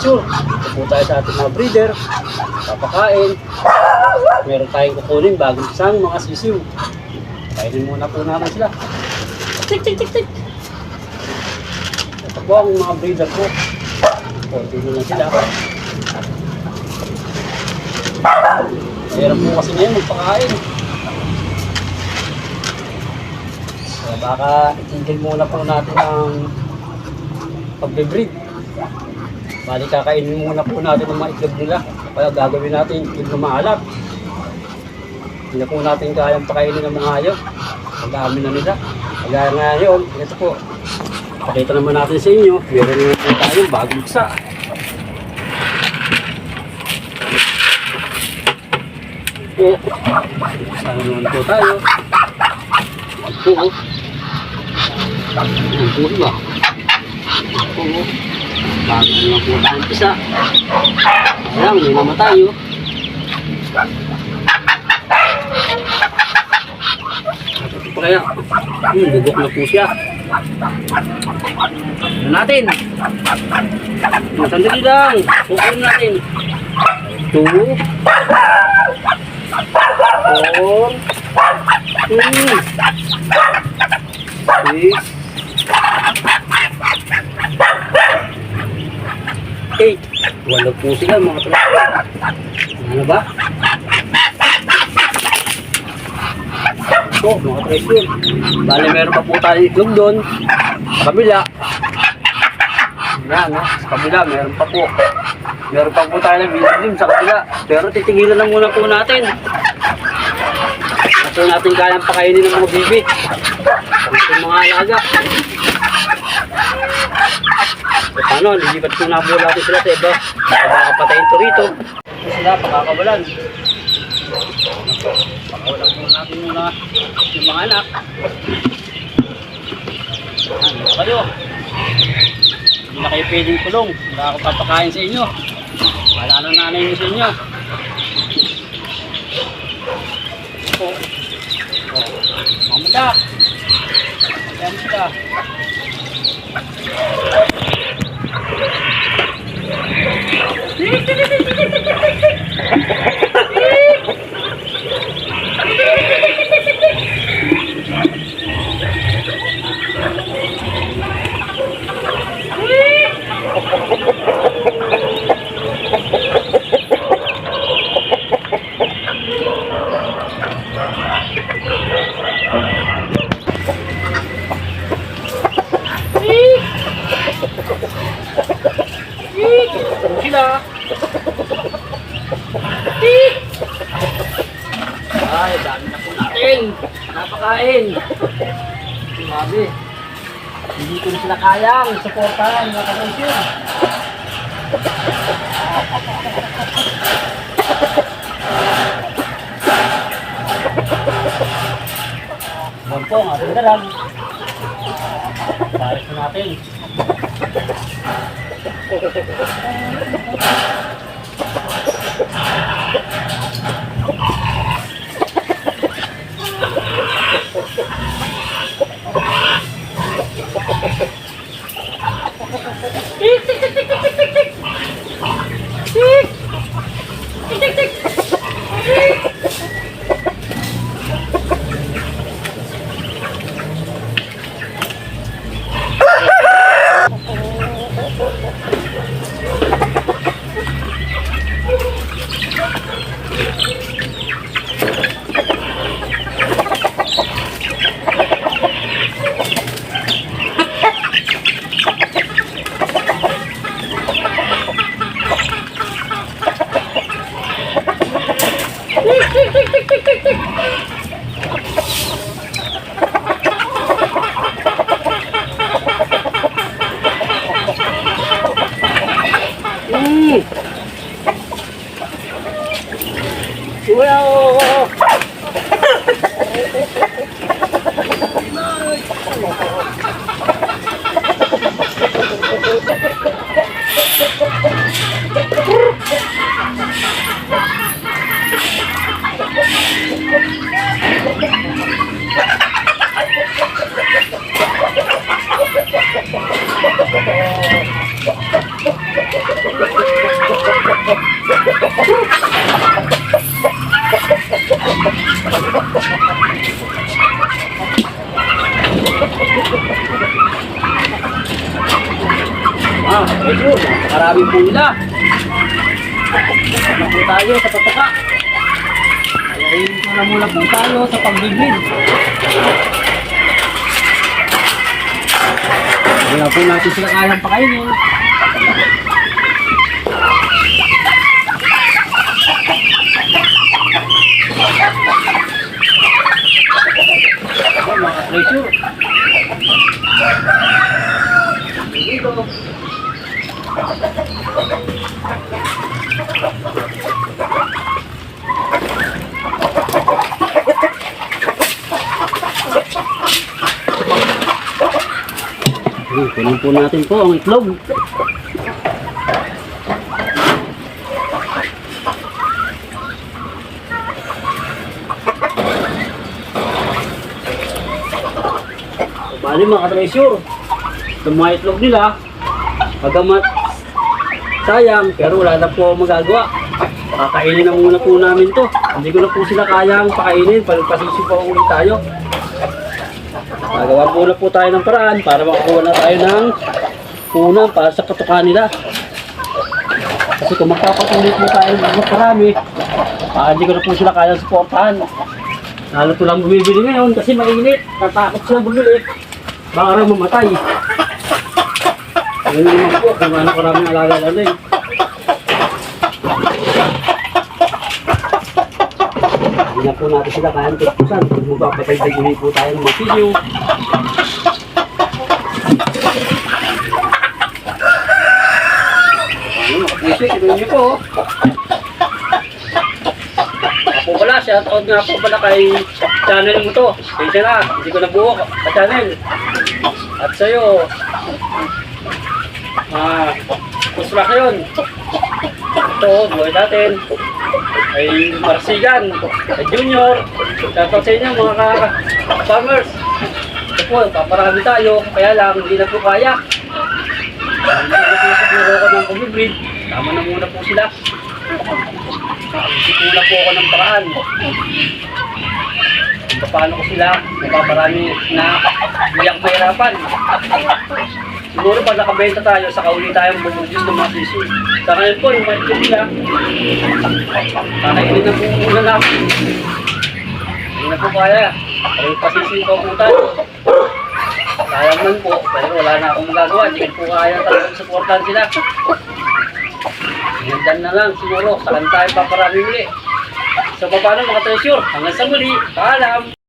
presyo. Ito po tayo sa ating mga breeder. Papakain. Meron tayong kukunin bagong isang mga sisiw. Kainin muna po natin sila. Tik, tik, tik, tik. Ito po ang mga breeder ko. Konti na lang sila. Meron po kasi ngayon magpakain. So, baka itigil muna po natin ang pagbe-breed. Bali kakainin muna po natin ang mga itlog nila. Kaya gagawin natin itlog na maalat. Hindi na po natin kayang pakainin ng mga hayop. Ang dami na nila. Kaya ngayon, ito po. Pakita naman natin sa inyo. Meron naman tayong bagong isa. Po. Sana naman po tayo. Po. Ang po ba? Bago naman po tayong isa. Oh. Pa kaya? Hmm, bubok na po siya. Ano natin? Hmm, Sandali lang. Natin. Two. Four. Hmm. Six. Eight. Walo po sila mga tropa. Ano ba? Ito, mga treasure. Bale, meron pa po tayo itlog doon. Sa kabila. Yan, no? Sa kabila, meron pa po. Meron pa po tayo ng video sa kabila. Pero titigilan na muna po natin. Ito natin kayang pakainin ng mga bibi. Ang mga alaga. Paano? Lilipat po na po natin sila sa iba. Dahil baka patayin to rito. Ito sila, pakakawalan. Pakawalan po natin muna yung mga anak. Dito kayo. Hindi na kayo pwedeng kulong. Wala ako papakain sa inyo. Wala na nanay mo sa inyo. Oh. Oh. Mamada. Ayan sila. Sila. Ay, dami na po natin. Napakain. Grabe. Hindi ko na sila kayang supportahan mga kapatid. Yan po ang ating dalag. Paris na natin. Mm. Well, tayo sa pataka. Ayayin ko na muna po tayo sa pagbibig. Wala po natin sila kayang pakainin. Mga treasure. Hmm, Kunin po natin po ang itlog. Bali mga treasure, itong mga itlog nila, pagamat sayang, pero wala na po magagawa. Kakainin na muna po namin to. Hindi ko na po sila kayang pakainin, palpasisi po ulit tayo. Gagawa muna po tayo ng paraan para makakuha na tayo ng punan para sa katukan nila. Kasi kung magpapatuloy po tayo ng marami, ah, hindi ko na po sila kayang supportahan. Lalo ko lang bumibili ngayon kasi mainit. Tatakot sila bumili. Baka raw mamatay. Ngayon naman po kung ano karaming alaga natin. Hindi po natin sila kayang tutusan. Kung magpapatay-tay po tayo ng masilyo. Kasi, ito niyo po. Ako pala, shout out nga po pala kay channel mo to. Kaya na, hindi ko nabuo ka channel. At sa'yo, ah, construction. Ito, buhay natin. Ay Marsigan, ay Junior. Shout out sa inyo mga ka-farmers. Ito po, paparami tayo, kaya lang hindi na po kaya. Hindi na po sa ko ng pag-breed. Tama na muna po sila. Isipula po ako ng paraan. Paano ko sila napaparami na iyak mahirapan. Siguro pag nakabenta tayo, sa kauli tayong bumudis ng mga sisi. Sa ngayon po, yung mga nila, kakainin na po muna namin. Hindi na po kaya. Pero pasisi ko po tayo. Sayang man po, pero wala na akong magagawa. Hindi po kaya talagang supportan sila. Hanggang na lang siguro, saan tayo paparami muli. So paano mga treasure? Hanggang sa muli, paalam!